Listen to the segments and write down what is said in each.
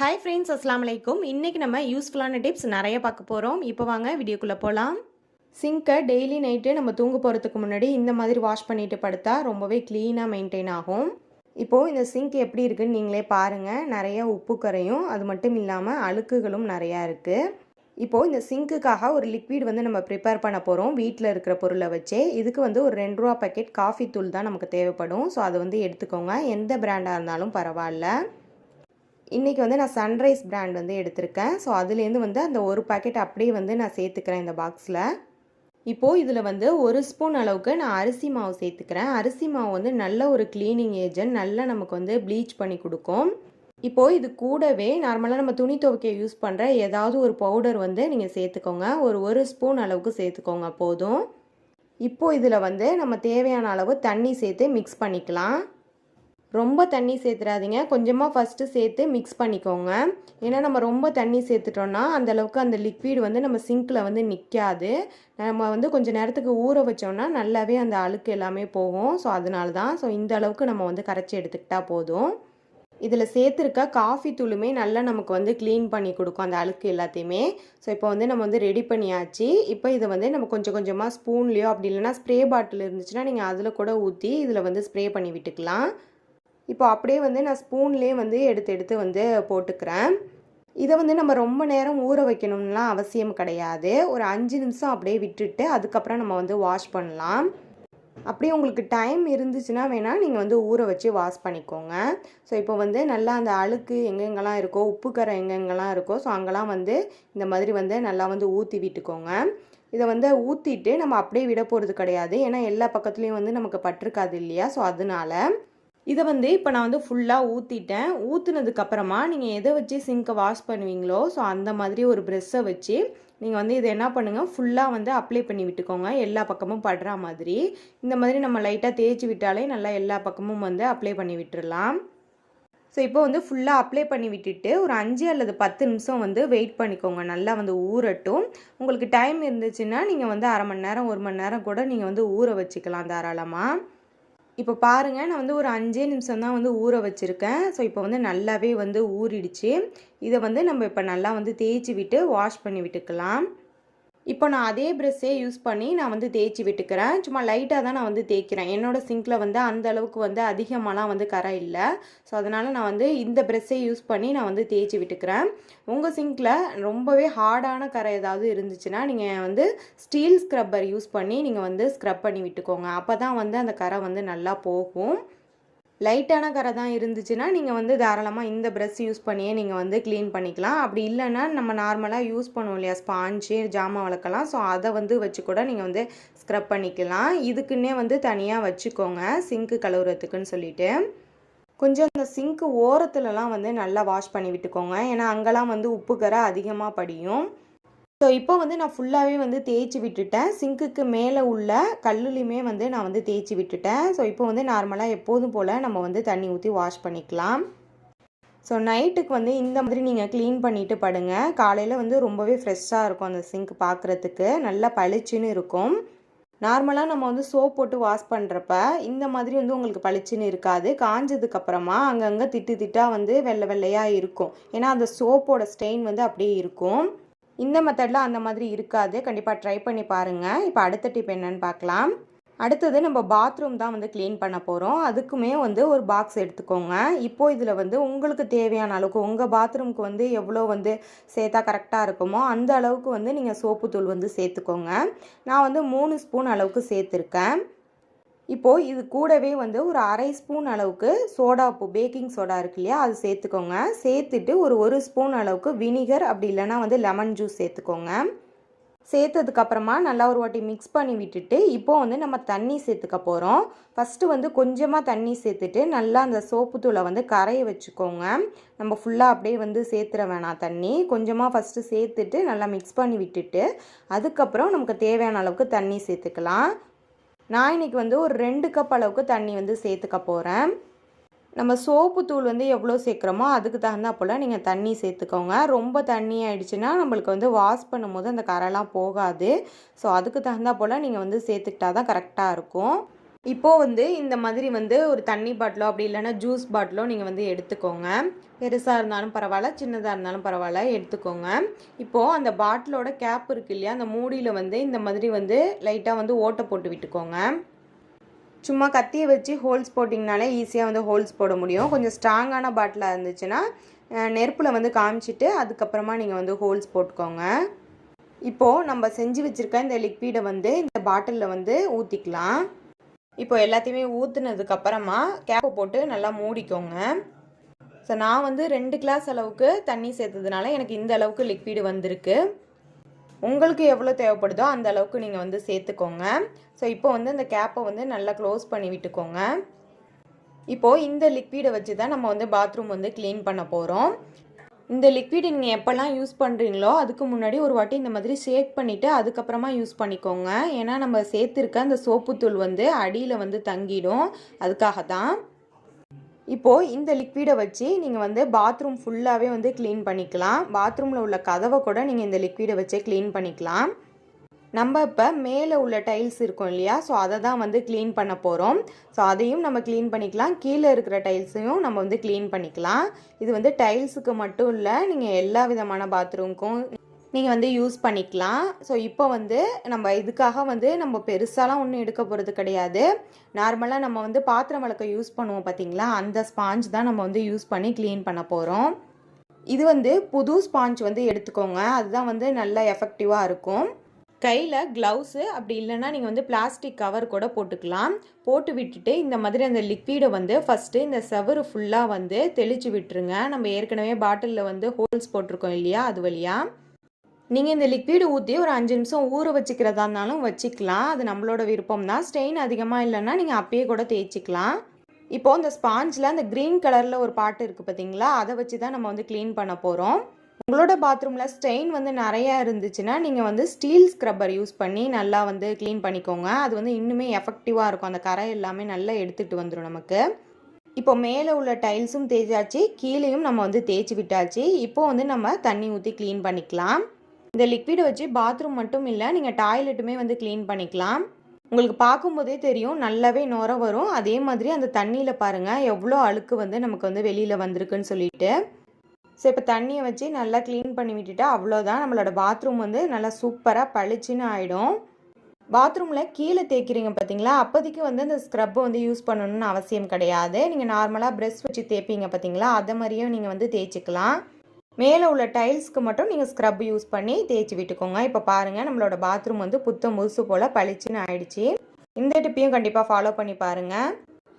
Hi friends அஸ்லாம் வலைக்கும் இன்றைக்கி நம்ம யூஸ்ஃபுல்லான டிப்ஸ் நிறைய பார்க்க போகிறோம் இப்போ வாங்க வீடியோக்குள்ளே போகலாம் சிங்க்கை டெய்லி நைட்டு நம்ம தூங்க போகிறதுக்கு முன்னாடி இந்த மாதிரி வாஷ் பண்ணிட்டு படுத்தா ரொம்பவே க்ளீனாக மெயின்டைன் ஆகும். இப்போது இந்த சிங்க் எப்படி இருக்குன்னு நீங்களே பாருங்கள் நிறைய உப்பு கரையும் அது மட்டும் இல்லாமல் அழுக்குகளும் நிறையா இருக்குது இப்போது இந்த சிங்க்குக்காக ஒரு லிக்விட் வந்து நம்ம ப்ரிப்பேர் பண்ண போகிறோம் வீட்டில் இருக்கிற பொருளை வச்சே. இதுக்கு வந்து ஒரு ரெண்டு ரூபா பேக்கெட் காஃபி தூள் தான் நமக்கு தேவைப்படும். ஸோ அதை வந்து எடுத்துக்கோங்க. எந்த பிராண்டாக இருந்தாலும் பரவாயில்ல. இன்றைக்கி வந்து நான் சன்ரைஸ் பிராண்ட் வந்து எடுத்திருக்கேன். ஸோ அதுலேருந்து வந்து அந்த ஒரு பாக்கெட் அப்படியே வந்து நான் சேர்த்துக்கிறேன் இந்த பாக்ஸில் இப்போது இதில் வந்து ஒரு ஸ்பூன் அளவுக்கு நான் அரிசி மாவு சேர்த்துக்கிறேன். அரிசி மாவு வந்து நல்ல ஒரு க்ளீனிங் ஏஜென்ட் நல்லா நமக்கு வந்து ப்ளீச் பண்ணி கொடுக்கும். இப்போது இது கூடவே நார்மலாக நம்ம துணி துவைக்க யூஸ் பண்ணுற ஏதாவது ஒரு பவுடர் வந்து நீங்கள் சேர்த்துக்கோங்க. ஒரு ஒரு ஸ்பூன் அளவுக்கு சேர்த்துக்கோங்க போதும். இப்போது இதில் வந்து நம்ம தேவையான அளவு தண்ணி சேர்த்து மிக்ஸ் பண்ணிக்கலாம். ரொம்ப தண்ணி சேர்த்துறாதீங்க. கொஞ்சமாக ஃபஸ்ட்டு சேர்த்து மிக்ஸ் பண்ணிக்கோங்க. ஏன்னா நம்ம ரொம்ப தண்ணி சேர்த்துட்டோன்னா அந்தளவுக்கு அந்த லிக்விட் வந்து நம்ம சிங்கில் வந்து நிற்காது நம்ம வந்து கொஞ்சம் நேரத்துக்கு ஊற வச்சோன்னா நல்லாவே அந்த அழுக்கு எல்லாமே போகும். ஸோ அதனால தான் ஸோ இந்த அளவுக்கு நம்ம வந்து கரைச்சி எடுத்துக்கிட்டால் போதும். இதில் சேர்த்துருக்க காஃபி தூளுமே நல்லா நமக்கு வந்து க்ளீன் பண்ணி கொடுக்கும் அந்த அழுக்கு எல்லாத்தையுமே. ஸோ இப்போ வந்து நம்ம வந்து ரெடி பண்ணியாச்சு. இப்போ இதை வந்து நம்ம கொஞ்சம் கொஞ்சமாக ஸ்பூன்லேயோ அப்படி இல்லைனா ஸ்ப்ரே பாட்டில் இருந்துச்சுன்னா நீங்கள் அதில் கூட ஊற்றி இதில் வந்து ஸ்ப்ரே பண்ணி விட்டுக்கலாம். இப்போ அப்படியே வந்து நான் ஸ்பூன்லேயே வந்து எடுத்து எடுத்து வந்து போட்டுக்கிறேன். இதை வந்து நம்ம ரொம்ப நேரம் ஊற வைக்கணும்லாம் அவசியம் கிடையாது. ஒரு அஞ்சு நிமிஷம் அப்படியே விட்டுட்டு அதுக்கப்புறம் நம்ம வந்து வாஷ் பண்ணலாம். அப்படியே உங்களுக்கு டைம் இருந்துச்சுன்னா வேணால் நீங்கள் வந்து ஊற வச்சு வாஷ் பண்ணிக்கோங்க. ஸோ இப்போ வந்து நல்லா அந்த அழுக்கு எங்கெங்கெல்லாம் இருக்கோ உப்பு கரை எங்கெங்கெல்லாம் இருக்கோ ஸோ அங்கெல்லாம் வந்து இந்த மாதிரி வந்து நல்லா வந்து ஊற்றி விட்டுக்கோங்க. இதை வந்து ஊற்றிட்டு நம்ம அப்படியே விட போகிறது கிடையாது. ஏன்னா எல்லா பக்கத்துலேயும் வந்து நமக்கு பட்டிருக்காது இல்லையா? ஸோ அதனால இதை வந்து இப்போ நான் வந்து ஃபுல்லாக ஊற்றிட்டேன் ஊற்றுனதுக்கப்புறமா நீங்கள் எதை வச்சு சிங்கை வாஷ் பண்ணுவீங்களோ ஸோ அந்த மாதிரி ஒரு ப்ரெஷ்ஷை வச்சு நீங்கள் வந்து இதை என்ன பண்ணுங்கள் ஃபுல்லாக வந்து அப்ளை பண்ணி விட்டுக்கோங்க. எல்லா பக்கமும் படுற மாதிரி. இந்த மாதிரி நம்ம லைட்டாக தேய்ச்சி விட்டாலே நல்லா எல்லா பக்கமும் வந்து அப்ளை பண்ணி விட்டுடலாம் ஸோ இப்போ வந்து ஃபுல்லாக அப்ளை பண்ணி விட்டுட்டு ஒரு அஞ்சு அல்லது பத்து நிமிஷம் வந்து வெயிட் பண்ணிக்கோங்க. நல்லா வந்து ஊறட்டும். உங்களுக்கு டைம் இருந்துச்சுன்னா நீங்கள் வந்து அரை மணி நேரம் ஒரு மணி நேரம் கூட நீங்கள் வந்து ஊற வச்சுக்கலாம் தாராளமாக இப்போ பாருங்கள் நான் வந்து ஒரு அஞ்சே நிமிஷம் தான் வந்து ஊற வச்சுருக்கேன். ஸோ இப்போ வந்து நல்லாவே வந்து ஊறிடுச்சு. இதை வந்து நம்ம இப்போ நல்லா வந்து தேய்ச்சி விட்டு வாஷ் பண்ணி விட்டுக்கலாம். இப்போ நான் அதே ப்ரெஷ்ஷே யூஸ் பண்ணி நான் வந்து தேய்ச்சி விட்டுக்கிறேன். சும்மா லைட்டாக தான் நான் வந்து தேய்க்கிறேன். என்னோடய சிங்கில் வந்து அந்த அளவுக்கு வந்து அதிகமாகலாம் வந்து கரை இல்லை. ஸோ அதனால் நான் வந்து இந்த ப்ரெஷ்ஷே யூஸ் பண்ணி நான் வந்து தேய்ச்சி விட்டுக்கிறேன். உங்கள் சிங்கில் ரொம்பவே ஹார்டான கரை ஏதாவது இருந்துச்சுன்னா நீங்கள் வந்து ஸ்டீல் ஸ்க்ரப்பர் யூஸ் பண்ணி நீங்கள் வந்து ஸ்க்ரப் பண்ணி விட்டுக்கோங்க. அப்போ தான் வந்து அந்த கரை வந்து நல்லா போகும். லைட்டான கரை தான் இருந்துச்சுன்னா நீங்கள் வந்து தாராளமாக இந்த ப்ரெஷ் யூஸ் பண்ணியே நீங்கள் வந்து க்ளீன் பண்ணிக்கலாம். அப்படி இல்லைன்னா நம்ம நார்மலாக யூஸ் பண்ணுவோம் இல்லையா ஸ்பாஞ்சு ஜாமான் வளர்க்கலாம். ஸோ அதை வந்து வச்சு கூட நீங்கள் வந்து ஸ்க்ரப் பண்ணிக்கலாம். இதுக்குன்னே வந்து தனியாக வச்சுக்கோங்க சிங்க்கு கழுவுறதுக்குன்னு சொல்லிட்டு. கொஞ்சம் அந்த சிங்க்கு ஓரத்துலலாம் வந்து நல்லா வாஷ் பண்ணி விட்டுக்கோங்க. ஏன்னா அங்கெல்லாம் வந்து உப்பு கரை அதிகமாக படியும். ஸோ இப்போ வந்து நான் ஃபுல்லாகவே வந்து தேய்ச்சி விட்டுட்டேன். சிங்க்குக்கு மேலே உள்ள கல்லுலையுமே வந்து நான் வந்து தேய்ச்சி விட்டுட்டேன். ஸோ இப்போ வந்து நார்மலாக எப்போதும் போல் நம்ம வந்து தண்ணி ஊற்றி வாஷ் பண்ணிக்கலாம். ஸோ நைட்டுக்கு வந்து இந்த மாதிரி நீங்கள் க்ளீன் பண்ணிவிட்டு படுங்க. காலையில் வந்து ரொம்பவே ஃப்ரெஷ்ஷாக இருக்கும் அந்த சிங்க் பார்க்குறதுக்கு நல்லா பளிச்சுன்னு இருக்கும். நார்மலாக நம்ம வந்து சோப் போட்டு வாஷ் பண்ணுறப்ப இந்த மாதிரி வந்து உங்களுக்கு பளிச்சுன்னு இருக்காது. காஞ்சதுக்கப்புறமா அங்கங்கே திட்டு திட்டாக வந்து வெள்ளை வெள்ளையாக இருக்கும். ஏன்னா அந்த சோப்போட ஸ்டெயின் வந்து அப்படியே இருக்கும். இந்த மெத்தடில் அந்த மாதிரி இருக்காது. கண்டிப்பாக ட்ரை பண்ணி பாருங்கள் இப்போ அடுத்த டிப் என்னென்னு பார்க்கலாம் அடுத்தது நம்ம பாத்ரூம் தான் வந்து க்ளீன் பண்ண போகிறோம் அதுக்குமே வந்து ஒரு பாக்ஸ் எடுத்துக்கோங்க. இப்போது இதில் வந்து உங்களுக்கு தேவையான அளவுக்கு உங்கள் பாத்ரூம்க்கு வந்து எவ்வளோ வந்து சேர்த்தா கரெக்டாக இருக்குமோ அந்த அளவுக்கு வந்து நீங்கள் சோப்பு தூள் வந்து சேர்த்துக்கோங்க. நான் வந்து மூணு ஸ்பூன் அளவுக்கு சேர்த்துருக்கேன். இப்போது இது கூடவே வந்து ஒரு அரை ஸ்பூன் அளவுக்கு சோடா உப்பு பேக்கிங் சோடா இருக்கு இல்லையா அது சேர்த்துக்கோங்க. சேர்த்துட்டு ஒரு ஒரு ஸ்பூன் அளவுக்கு வினிகர் அப்படி இல்லைனா வந்து லெமன் ஜூஸ் சேர்த்துக்கோங்க. சேர்த்ததுக்கப்புறமா நல்லா ஒரு வாட்டி மிக்ஸ் பண்ணி விட்டுட்டு இப்போது வந்து நம்ம தண்ணி சேர்த்துக்க போகிறோம் ஃபஸ்ட்டு வந்து கொஞ்சமாக தண்ணி சேர்த்துட்டு நல்லா அந்த சோப்பு தூளை வந்து கரைய வச்சுக்கோங்க. நம்ம ஃபுல்லாக அப்படியே வந்து சேர்த்துற வேணாம் தண்ணி. கொஞ்சமாக ஃபஸ்ட்டு சேர்த்துட்டு நல்லா மிக்ஸ் பண்ணி விட்டுட்டு அதுக்கப்புறம் நமக்கு தேவையான அளவுக்கு தண்ணி சேர்த்துக்கலாம். நான் இன்றைக்கி வந்து ஒரு ரெண்டு கப் அளவுக்கு தண்ணி வந்து சேர்த்துக்க போகிறேன் நம்ம சோப்பு தூள் வந்து எவ்வளோ சேர்க்குறோமோ அதுக்கு தகுந்தா போல் நீங்கள் தண்ணி சேர்த்துக்கோங்க. ரொம்ப தண்ணி ஆயிடுச்சுன்னா நம்மளுக்கு வந்து வாஷ் பண்ணும்போது அந்த கரைலாம் போகாது. ஸோ அதுக்கு தகுந்தா போல் நீங்கள் வந்து சேர்த்துக்கிட்டா தான் கரெக்டாக இருக்கும். இப்போது வந்து இந்த மாதிரி வந்து ஒரு தண்ணி பாட்டிலோ அப்படி இல்லைன்னா ஜூஸ் பாட்டிலோ நீங்கள் வந்து எடுத்துக்கோங்க. பெருசாக இருந்தாலும் பரவாயில்ல சின்னதாக இருந்தாலும் பரவாயில்ல எடுத்துக்கோங்க. இப்போது அந்த பாட்டிலோட கேப் இருக்கு இல்லையா அந்த மூடியில் வந்து இந்த மாதிரி வந்து லைட்டாக வந்து ஓட்டை போட்டு விட்டுக்கோங்க. சும்மா கத்தியை வச்சு ஹோல்ஸ் போட்டிங்கனாலே ஈஸியாக வந்து ஹோல்ஸ் போட முடியும். கொஞ்சம் ஸ்ட்ராங்கான பாட்டிலாக இருந்துச்சுன்னா நெருப்பில் வந்து காமிச்சிட்டு அதுக்கப்புறமா நீங்கள் வந்து ஹோல்ஸ் போட்டுக்கோங்க. இப்போது நம்ம செஞ்சு வச்சுருக்க இந்த லிக்விடை வந்து இந்த பாட்டிலில் வந்து ஊற்றிக்கலாம் இப்போ எல்லாத்தையுமே ஊற்றுனதுக்கு அப்புறமா கேப்பை போட்டு நல்லா மூடிக்கோங்க. ஸோ நான் வந்து ரெண்டு கிளாஸ் அளவுக்கு தண்ணி சேர்த்ததுனால எனக்கு இந்த அளவுக்கு லிக்விடு வந்திருக்கு. உங்களுக்கு எவ்வளோ தேவைப்படுதோ அந்த அளவுக்கு நீங்கள் வந்து சேர்த்துக்கோங்க. ஸோ இப்போ வந்து அந்த கேப்பை வந்து நல்லா க்ளோஸ் பண்ணி விட்டுக்கோங்க. இப்போது இந்த லிக்விடை வச்சு தான் நம்ம வந்து பாத்ரூம் வந்து க்ளீன் பண்ண போகிறோம் இந்த லிக்விட் நீங்கள் எப்போல்லாம் யூஸ் பண்ணுறீங்களோ அதுக்கு முன்னாடி ஒரு வாட்டி இந்த மாதிரி ஷேக் பண்ணிவிட்டு அதுக்கப்புறமா யூஸ் பண்ணிக்கோங்க. ஏன்னா நம்ம சேர்த்துருக்க அந்த சோப்புத்தூள் வந்து அடியில் வந்து தங்கிடும். அதுக்காக தான் இப்போது இந்த லிக்விடை வச்சு நீங்கள் வந்து பாத்ரூம் ஃபுல்லாகவே வந்து க்ளீன் பண்ணிக்கலாம். பாத்ரூமில் உள்ள கதவை கூட நீங்கள் இந்த லிக்விடை வச்சே க்ளீன் பண்ணிக்கலாம். நம்ம இப்போ மேலே உள்ள டைல்ஸ் இருக்கும் இல்லையா? ஸோ அதை தான் வந்து க்ளீன் பண்ண போகிறோம் ஸோ அதையும் நம்ம க்ளீன் பண்ணிக்கலாம். கீழே இருக்கிற டைல்ஸையும் நம்ம வந்து க்ளீன் பண்ணிக்கலாம். இது வந்து டைல்ஸுக்கு மட்டும் இல்லை நீங்கள் எல்லா விதமான பாத்ரூம்க்கும் நீங்கள் வந்து யூஸ் பண்ணிக்கலாம். ஸோ இப்போ வந்து நம்ம இதுக்காக வந்து நம்ம பெருசாலாம் ஒன்றும் எடுக்க போகிறது கிடையாது. நார்மலாக நம்ம வந்து பாத்திரம் வழக்க யூஸ் பண்ணுவோம் பார்த்தீங்களா அந்த ஸ்பாஞ்ச் தான் நம்ம வந்து யூஸ் பண்ணி க்ளீன் பண்ண போகிறோம் இது வந்து புது ஸ்பாஞ்ச் வந்து எடுத்துக்கோங்க. அதுதான் வந்து நல்லா எஃபெக்டிவாக இருக்கும். கையில் க்ளவுஸு அப்படி இல்லைன்னா நீங்கள் வந்து பிளாஸ்டிக் கவர் கூட போட்டுக்கலாம். போட்டு விட்டுட்டு இந்த மாதிரி அந்த லிக்விடை வந்து ஃபஸ்ட்டு இந்த செவரு ஃபுல்லாக வந்து தெளித்து விட்டுருங்க. நம்ம ஏற்கனவே பாட்டிலில் வந்து ஹோல்ஸ் போட்டிருக்கோம் இல்லையா அது வழியாக நீங்கள் இந்த லிக்விடு ஊற்றி ஒரு அஞ்சு நிமிஷம் ஊற வச்சுக்கிறதா இருந்தாலும் வச்சுக்கலாம். அது நம்மளோட விருப்பம் தான். ஸ்டெயின் அதிகமாக இல்லைன்னா நீங்கள் அப்பயே கூட தேய்ச்சிக்கலாம். இப்போது இந்த ஸ்பாஞ்சில் அந்த க்ரீன் கலரில் ஒரு பாட்டு இருக்குது பார்த்தீங்களா அதை வச்சு தான் நம்ம வந்து க்ளீன் பண்ண போகிறோம் உங்களோட பாத்ரூமில் ஸ்டெயின் வந்து நிறையா இருந்துச்சுன்னா நீங்கள் வந்து ஸ்டீல் ஸ்க்ரப்பர் யூஸ் பண்ணி நல்லா வந்து க்ளீன் பண்ணிக்கோங்க. அது வந்து இன்னுமே எஃபெக்டிவாக இருக்கும். அந்த கரை எல்லாமே நல்லா எடுத்துகிட்டு வந்துடும் நமக்கு. இப்போ மேலே உள்ள டைல்ஸும் தேய்ச்சாச்சு. கீழேயும் நம்ம வந்து தேய்ச்சி விட்டாச்சு. இப்போ வந்து நம்ம தண்ணி ஊற்றி க்ளீன் பண்ணிக்கலாம். இந்த லிக்விடை வச்சு பாத்ரூம் மட்டும் இல்லை நீங்கள் டாய்லெட்டுமே வந்து க்ளீன் பண்ணிக்கலாம். உங்களுக்கு பார்க்கும்போதே தெரியும் நல்லாவே நுர வரும். அதே மாதிரி அந்த தண்ணியில் பாருங்கள் எவ்வளோ அழுக்கு வந்து நமக்கு வந்து வெளியில் வந்திருக்குன்னு சொல்லிட்டு. ஸோ இப்போ தண்ணியை வச்சு நல்லா க்ளீன் பண்ணி விட்டுட்டா அவ்வளோதான் நம்மளோட பாத்ரூம் வந்து நல்லா சூப்பராக பளிச்சுன்னு ஆகிடும் பாத்ரூமில் கீழே தேய்க்கிறீங்க பார்த்தீங்களா அப்போதைக்கு வந்து அந்த ஸ்க்ரப்பை வந்து யூஸ் பண்ணணும்னு அவசியம் கிடையாது. நீங்கள் நார்மலாக ப்ரெஷ் வச்சு தேய்ப்பீங்க பார்த்தீங்களா அதை மாதிரியும் நீங்கள் வந்து தேய்ச்சிக்கலாம். மேலே உள்ள டைல்ஸ்க்கு மட்டும் நீங்கள் ஸ்க்ரப் யூஸ் பண்ணி தேய்ச்சி விட்டுக்கோங்க. இப்போ பாருங்கள் நம்மளோட பாத்ரூம் வந்து புத்த முதுசு போல் பளிச்சுன்னு ஆயிடுச்சு. இந்த டிப்பையும் கண்டிப்பாக ஃபாலோ பண்ணி பாருங்கள்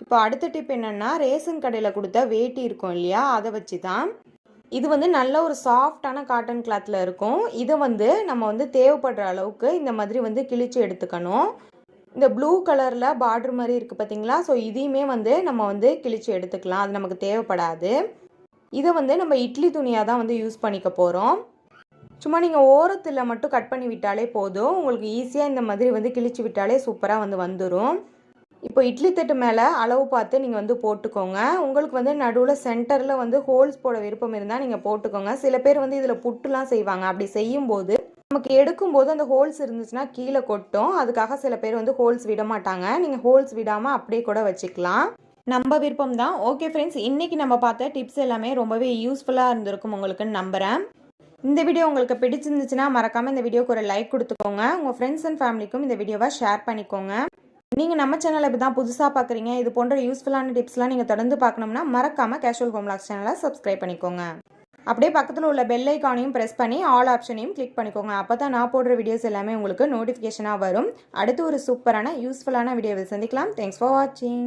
இப்போ அடுத்த டிப் என்னென்னா ரேஷன் கடையில் கொடுத்த வேட்டி இருக்கும் இல்லையா? அதை வச்சு தான் இது வந்து நல்ல ஒரு சாஃப்டான காட்டன் கிளாத்தில் இருக்கும். இதை வந்து நம்ம வந்து தேவைப்படுற அளவுக்கு இந்த மாதிரி வந்து கிழிச்சு எடுத்துக்கணும். இந்த ப்ளூ கலரில் பார்டர் மாதிரி இருக்குது பார்த்தீங்களா ஸோ இதையுமே வந்து நம்ம வந்து கிழிச்சு எடுத்துக்கலாம். அது நமக்கு தேவைப்படாது. இதை வந்து நம்ம இட்லி துணியாக தான் வந்து யூஸ் பண்ணிக்க போகிறோம் சும்மா நீங்கள் ஓரத்தில் மட்டும் கட் பண்ணி விட்டாலே போதும். உங்களுக்கு ஈஸியாக இந்த மாதிரி வந்து கிழிச்சு விட்டாலே சூப்பராக வந்து வந்துடும் இப்போ இட்லி தட்டு மேலே அளவு பார்த்து நீங்கள் வந்து போட்டுக்கோங்க. உங்களுக்கு வந்து நடுவில் சென்டரில் வந்து ஹோல்ஸ் போட விருப்பம் இருந்தால் நீங்கள் போட்டுக்கோங்க. சில பேர் வந்து இதில் புட்டுலாம் செய்வாங்க. அப்படி செய்யும்போது நமக்கு எடுக்கும்போது அந்த ஹோல்ஸ் இருந்துச்சுன்னா கீழே கொட்டும். அதுக்காக சில பேர் வந்து ஹோல்ஸ் விட மாட்டாங்க. நீங்கள் ஹோல்ஸ் விடாமல் அப்படியே கூட வச்சுக்கலாம். நம்ம விருப்பம் தான். ஓகே ஃப்ரெண்ட்ஸ் இன்றைக்கி நம்ம பார்த்த டிப்ஸ் எல்லாமே ரொம்பவே யூஸ்ஃபுல்லாக இருந்திருக்கும் உங்களுக்குன்னு நம்புகிறேன் இந்த வீடியோ உங்களுக்கு பிடிச்சிருந்துச்சுன்னா மறக்காமல் இந்த வீடியோக்கு ஒரு லைக் கொடுத்துக்கோங்க. உங்கள் ஃப்ரெண்ட்ஸ் அண்ட் ஃபேமிலிக்கும் இந்த வீடியோவை ஷேர் பண்ணிக்கோங்க. நீங்கள் நம்ம சேனலை இப்போ தான் புதுசாக பார்க்குறீங்க இது போன்ற யூஸ்ஃபுல்லான டிப்ஸ்லாம் நீங்கள் தொடர்ந்து பார்க்கணும்னா மறக்காமல் கேஷுவல் ஹோம் லாக்ஸ் சேனலை சப்ஸ்கிரைப் பண்ணிக்கோங்க. அப்படியே பக்கத்தில் உள்ள பெல் ஐக்கானையும் ப்ரெஸ் பண்ணி ஆல் ஆப்ஷனையும் கிளிக் பண்ணிக்கோங்க. அப்போ தான் நான் போடுற வீடியோஸ் எல்லாமே உங்களுக்கு நோட்டிஃபிகேஷனாக வரும். அடுத்து ஒரு சூப்பரான யூஸ்ஃபுல்லான வீடியோவில் சந்திக்கலாம். தேங்க்ஸ் ஃபார் வாட்சிங்